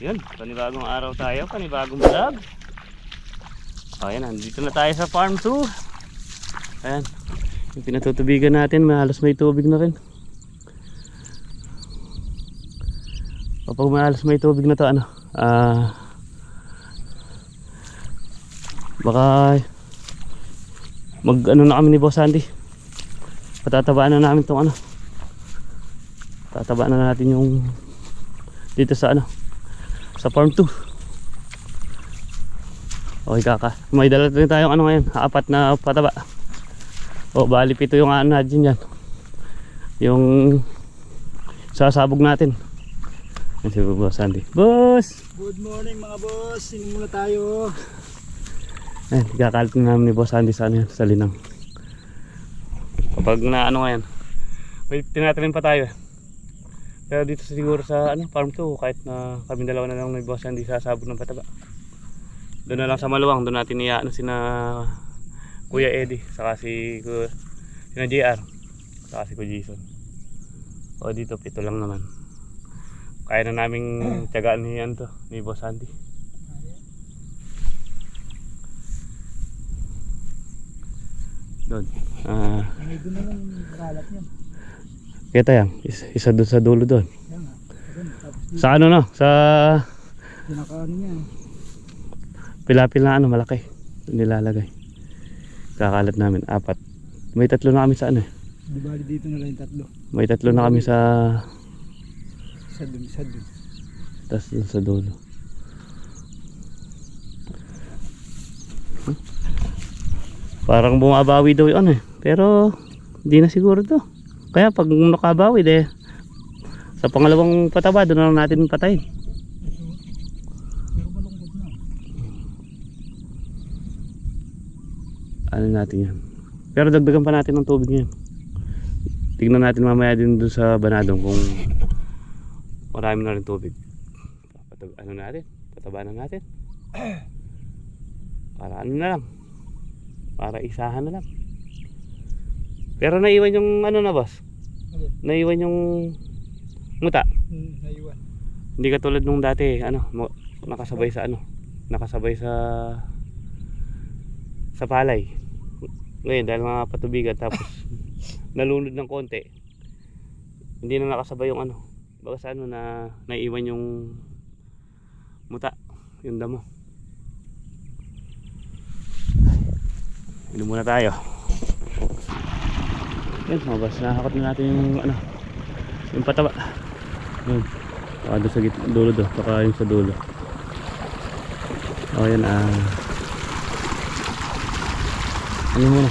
Yun, panibagong araw tayo, panibagong vlog. Ayan, nandito na tayo sa farm 2. Ayan, yung pinatutubigan natin, may halos may tubig na rin. Kapag may halos may tubig na to, ano, ah, baka mag ano na kami ni Boss Andy patatabaan na namin tong ano tatabaan na natin yung dito sa ano sa farm 2 okay kaka may dala rin tayong ano ngayon apat na pataba o bali pito yung ano natin dyan yung sasabog natin yan si Boss Andy Boss Good morning mga boss, sino muna tayo? Ayan, ikakalit na namin ni Boss Andy sa ano yan, sa linang. Kapag na ano ngayon, may tinatanim pa tayo. eh. Pero dito siguro sa ano, farm 2, kahit na kami dalawa na lang ni Boss Andy sasabog ng pataba. Doon na lang sa maluwang, doon natin iya ano sina Kuya Eddie, saka si Ku- sina JR, saka si Kuya Jason. O dito, pito lang naman. Kaya na naming tiyagaan ni, ano to, ni Boss Andy. Doon. Ah, May doon na lang kalat niyan. Kita yan. Isa, isa doon sa dulo doon. Tapos Sa ano no? Sa pinakaano niya. pilapil na ano malaki. Doon nilalagay. Kakalat namin. Apat. May tatlo na kami sa ano eh. Di bali dito na lang tatlo. May tatlo na kami sa Isa dun, isa dun. tas doon sa dulo. Parang bumabawi daw yung ano eh. Pero hindi na siguro to. Kaya pag nakabawi de sa pangalawang pataba doon na lang natin patayin. Ano natin yan. Pero dagdagan pa natin ng tubig yan. Tignan natin mamaya din doon sa Banadong kung marami na rin tubig. Patag ano natin? Pataba na natin. Para ano na lang. Para isahan na lang. Pero naiwan yung ano na boss. Alin? Naiwan yung muta. Hmm, naiwan. Hindi katulad nung dati, ano, nakasabay sa ano, nakasabay sa sa palay. Ngayon dahil mga patubigan tapos nalunod ng konti. Hindi na nakasabay yung ano, baka sa ano na naiwan yung muta, yung damo. Inom muna tayo. Yan, mabas nakakot na natin yung ano, yung pataba. Yun. Baka doon sa gitna, dulo do, baka yung sa dulo. O yan ah. Ano muna?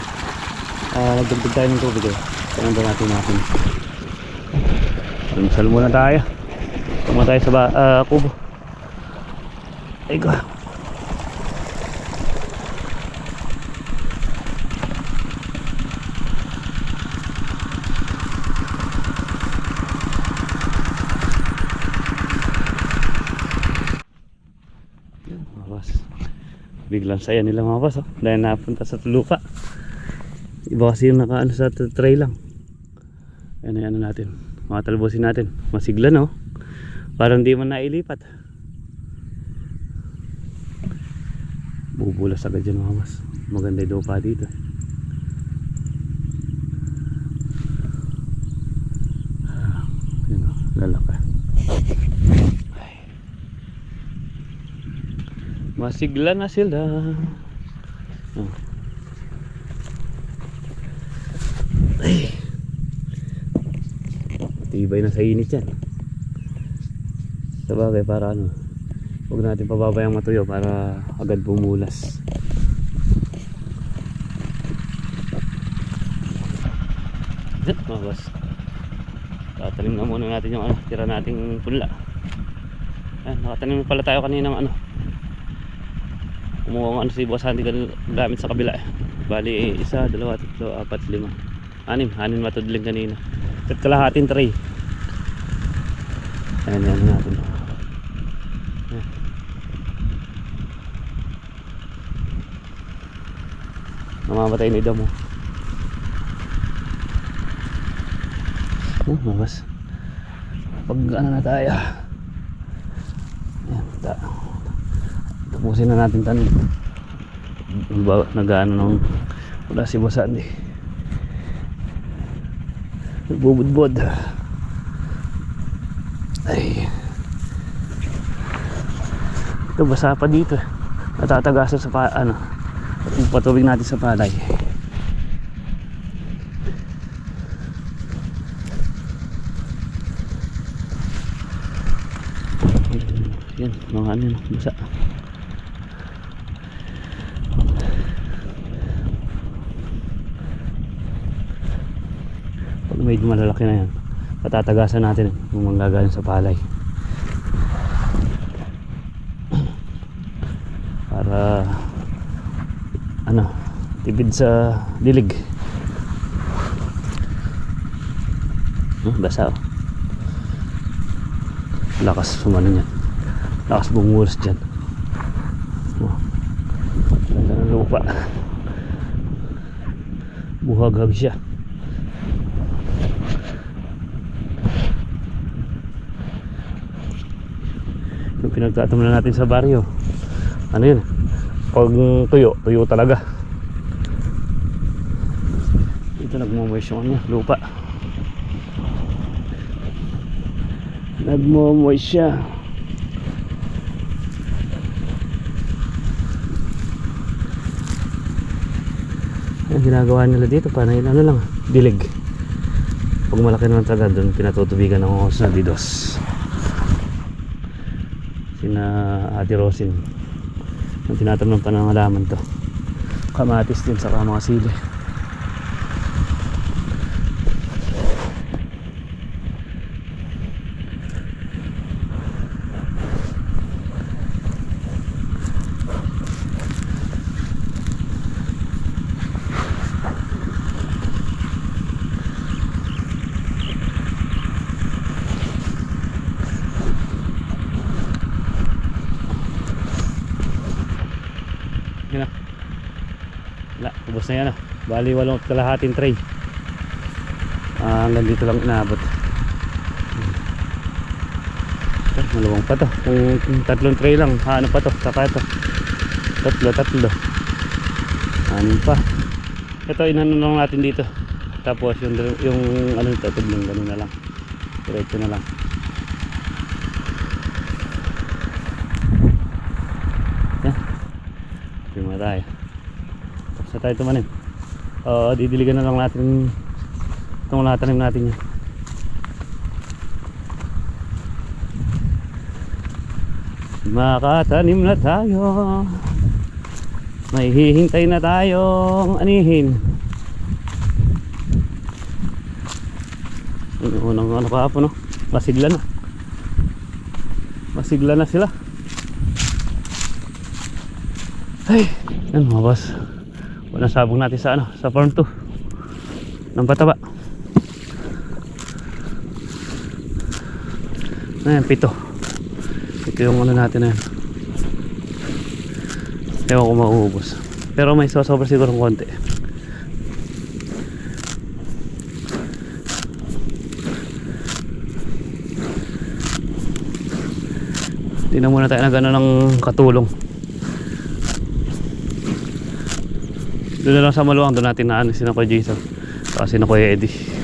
Ah, nagdagdag tayo ng tubig eh. Kailan ba natin natin? Dunsal muna tayo. Tuma tayo sa ba, ah, kubo. Ay ko. Mga boss. Biglang saya nila mga boss. Oh. Dahil napunta sa lupa. Iba kasi yung naka ano, sa tray lang. Ano ano natin. Mga talbosin natin. Masigla no. Parang di man nailipat. Bubulas agad dyan mga. Maganda yung lupa dito. Ah, Yun o. Masigla na sila. Oh. Ay. Tibay na sa init yan. Sa bagay para ano. Huwag natin pababayang matuyo para agad bumulas. Mga boss. Tatanim na muna natin yung ano, tira nating punla. Yan, nakatanim pala tayo kanina ng ano, kumuha ano si Boss Andy kan- gamit sa kabila eh. Bali isa, dalawa, tatlo, apat, lima. Anim, anim matudling kanina. At kalahating tray. Ayan, yan natin. Ayan. Namamatay na idamo. Yan, mabas. Pag ano na tayo. Yan, ta. Tapusin na natin tan. Nag- Nag-ano nung wala si Boss Andy. Nagbubudbod. Ay. Ito basa pa dito. Natatagasan sa ano. Patubig natin sa palay. Yan, mga ano basa. Medyo malalaki na yan, patatagasan natin yung manggagaling sa palay. Para ano, tipid sa dilig. Hmm, basa oh. Lakas sumano niyan. Lakas bumulos dyan. Oh. Ganda siya. Yung pinagtataman natin sa baryo. Ano yun? Pag tuyo, tuyo talaga. Dito nagmamoist yung ano, lupa. Nagmamoist siya. Ang ginagawa nila dito, parang yun, ano lang, dilig. Pag malaki naman talaga doon, pinatutubigan ng hose na didos. Sina Ate Rosin. Ang tinatanong pa ng halaman to. Kamatis din sa mga sili. Na yan ah. Bali walong kalahating tray. Ah, hanggang dito lang inaabot. Ito, malawang pa to. Kung, tatlong tray lang, ano pa to? Saka ito. Tatlo, tatlo. Ano pa? Ito, inano lang natin dito. Tapos yung, yung ano ito, tudlong ganun na lang. Diretso na lang. Yan. Prima tayo. Na tayo tumanim. Oo, didiligan na lang natin itong natanim natin yan. Makatanim na tayo. May hihintay na tayong anihin. Yung unang ano kahapon no? Masigla na. Masigla na sila. Ay, yan mga boss. Unang sabog natin sa ano, sa farm 2. Ng pataba. Ayan, pito. Ito yung ano natin na yan. Ewan ko mauubos. Pero may sosobra siguro ng konti. Tingnan muna tayo na gano'n ng katulong. Doon na lang sa maluwang, doon natin na ano sino ko Jason. Kasi na ko Eddie.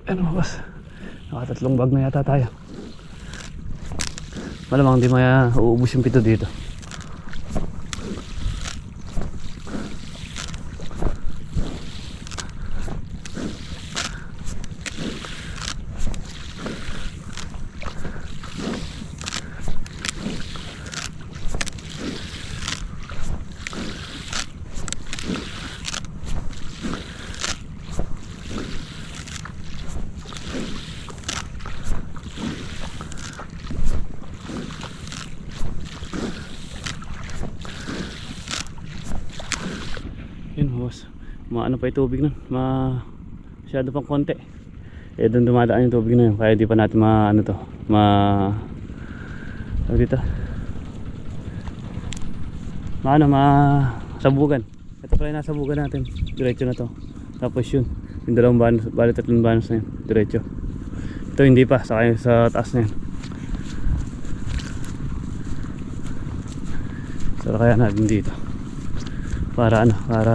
Ano ba boss? Nakatatlong bag na yata tayo. Malamang hindi maya uubos yung pito dito. Maano pa yung tubig nun. Ma... Masyado pang konti. Eh doon dumadaan yung tubig na yun. Kaya di pa natin ma... Ano to? Ma... Ano dito? Ma ano? Ma... Sabugan. Ito pala yung nasabugan natin. Diretso na to. Tapos yun. Yung dalawang banos. Bali tatlong banos na yun. Diretso. Ito hindi pa. Sa, sa taas na yun. So kaya natin dito para ano, para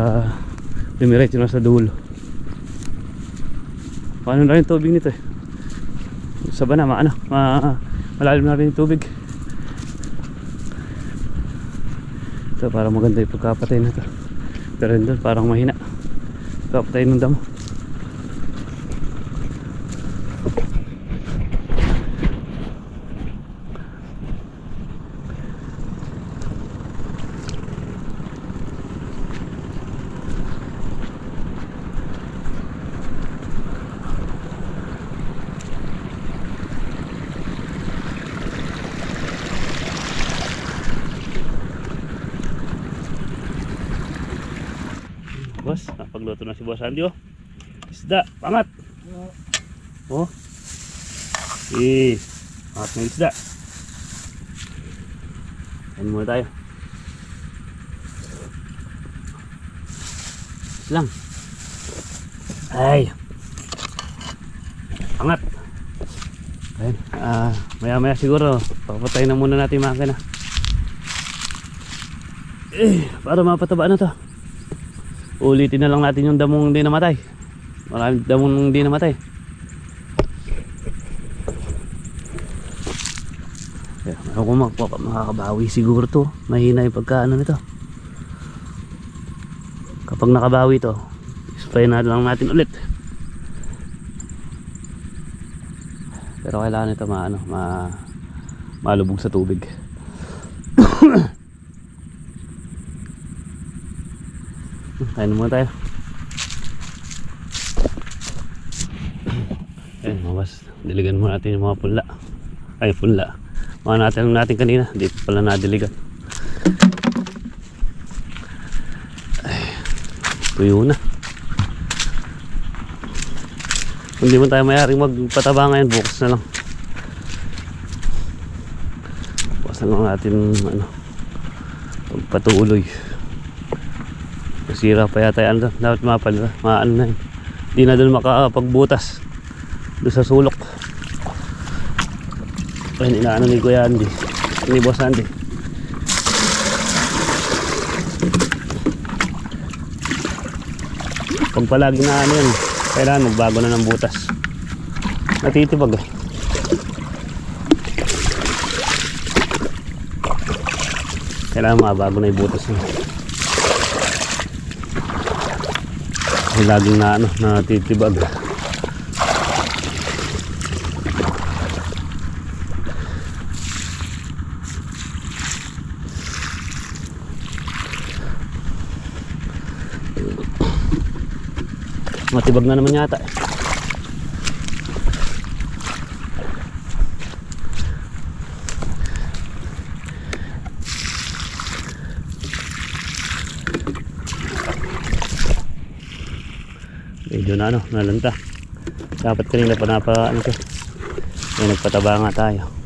dumiretso na sa dulo. Paano na rin tubig nito eh. Sa bana, ma, ano, ma, malalim na rin yung tubig. Ito, parang maganda yung pagkapatay na to. Pero yun doon, parang mahina. Pagkapatay ng damo. Boss, napagluto na si Boss Andy oh. Isda, pangat. Oh. Eh, pangat na isda. Kain muna tayo. Lang. Ay. Pangat. Ayun. Ah, maya maya siguro papatayin na muna natin yung makina. Eh, para mapataba na to ulitin na lang natin yung damong hindi namatay. Maraming damong hindi namatay. Kaya, ako magpapa makakabawi siguro to. Mahina yung pagkaano nito. Kapag nakabawi to spray na lang natin ulit. Pero kailangan ito maano ma malubog sa tubig Kain muna tayo. Ayun, mga boss. Diligan muna natin yung mga punla. Ay, punla. Mga natin natin kanina. Di pa pala nadiligan. Ay, tuyo na. Kung di man tayo mayaring magpataba ngayon, bukas na lang. Bukas na lang natin, ano, pagpatuloy. Masira pa yata yan. Dapat mapal. Maano na yun. Hindi na doon makapagbutas. Doon sa sulok. Ayun, inaano ni Kuya Andy. Ni Boss Andy. Pag palagi na ano yan, kailangan magbago na ng butas. Natitibag eh. Kailangan mabago na yung butas niya. Kasi laging na ano, natitibag. Matibag na naman yata. eh. na ano, nalanta. Dapat kanina pa napa ano to. Ay nagpataba nga tayo.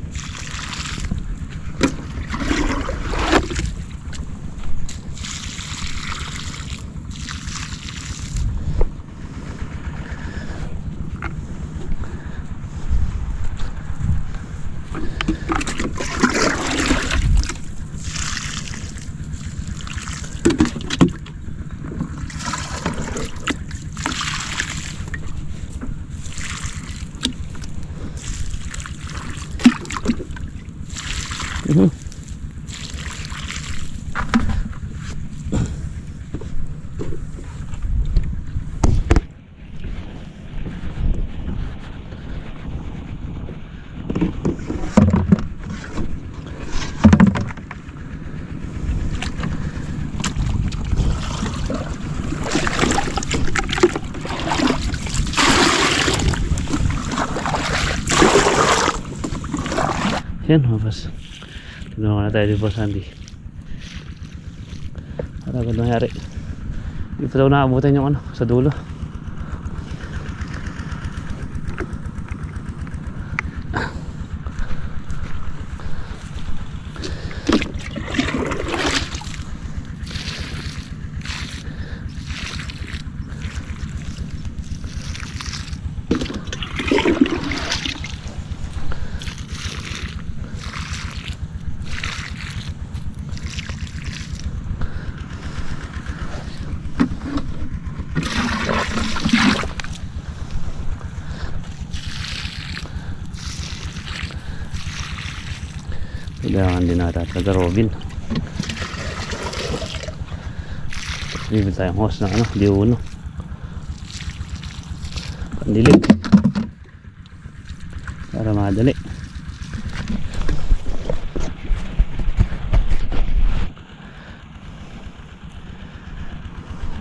Yan mga boss. Tinulungan na tayo ni Boss Andy. Ano ba nangyari? Pa daw naabutan yung ano, sa dulo. Kailangan din natin taga Robin. Bibili tayong hose ng ano, di uno. Pandilig. Para madali.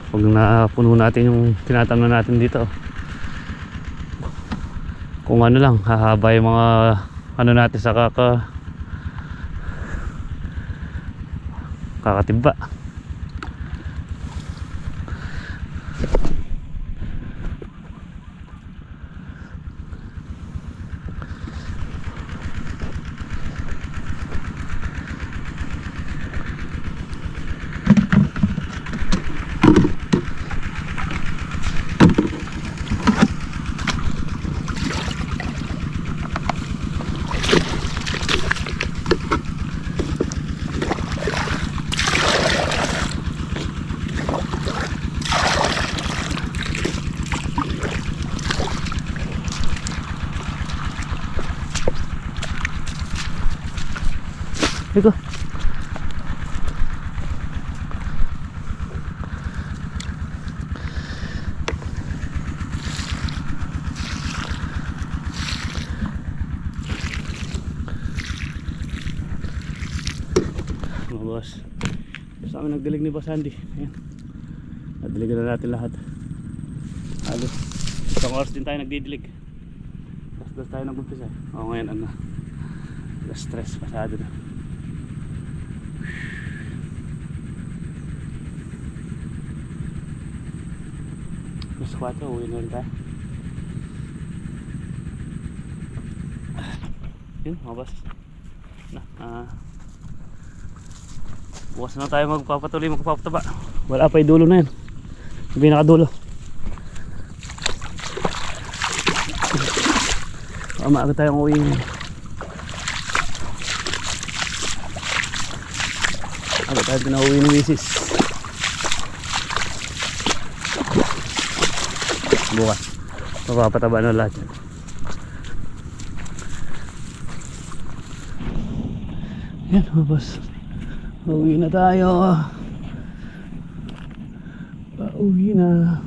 Pag napuno natin yung tinatamnan natin dito. Kung ano lang, hahaba yung mga ano natin sa kaka kakatimba Ito. Mga boss. Nagdilig ni Boss Andy. Ayan. Nadiligan na natin lahat. Halos. Isang oras din tayo nagdidilig. Tapos tayo nag-umpisa. O ngayon ano. Alas stress pasado na. Mas 4, uwi na rin tayo. Yun, mga boss. Na, ah. Bukas na tayo magpapatuloy magpapataba. Wala pa dulo na yan. Yung pinakadulo. Baka maaga tayong uwi ngayon. Aga tayo pinauwi ng misis. Bukas. Mapapataba na lahat yan. Yan mga Pauwi na tayo. Pauwi na.